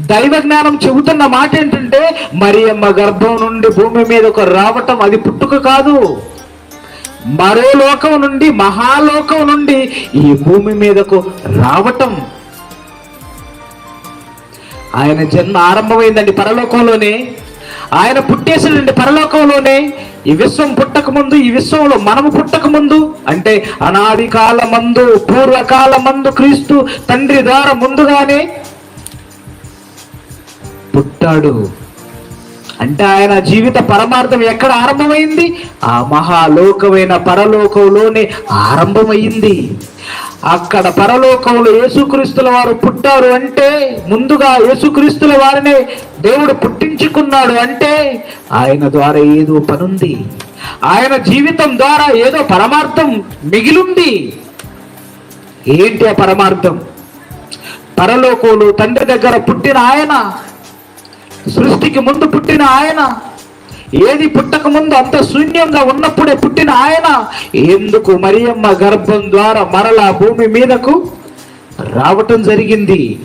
దైవ జ్ఞానం చెబుతున్న మాట ఏంటంటే మరియమ్మ గర్భం నుండి భూమి మీదకు రావటం అది పుట్టుక కాదు. మరో లోకం నుండి మహాలోకం నుండి ఈ భూమి మీదకు రావటం. ఆయన జన్మ ఆరంభమైందండి పరలోకంలోనే. ఆయన పుట్టేసినండి పరలోకంలోనే. ఈ విశ్వం పుట్టక ముందు ఈ విశ్వంలో మనము పుట్టక ముందు. అంటే అనాది కాలమందు పూర్వకాలమందు క్రీస్తు తండ్రి ద్వారా ముందుగానే పుట్టాడు. అంటే ఆయన జీవిత పరమార్థం ఎక్కడ ఆరంభమైంది? ఆ మహాలోకమైన పరలోకంలోనే ఆరంభమైంది. అక్కడ పరలోకంలో యేసుక్రీస్తుల వారు పుట్టారు అంటే ముందుగా యేసుక్రీస్తుల వారినే దేవుడు పుట్టించుకున్నాడు అంటే ఆయన ద్వారా ఏదో పనుంది. ఆయన జీవితం ద్వారా ఏదో పరమార్థం మిగిలుంది. ఏంటి ఆ పరమార్థం? పరలోకంలో తండ్రి దగ్గర పుట్టిన ఆయన సృష్టికి ముందు పుట్టిన ఆయన. ఏది పుట్టక ముందు అంత శూన్యంగా ఉన్నప్పుడే పుట్టిన ఆయన. ఎందుకు మరియమ్మ గర్భం ద్వారా మరలా భూమి మీదకు రావటం జరిగింది?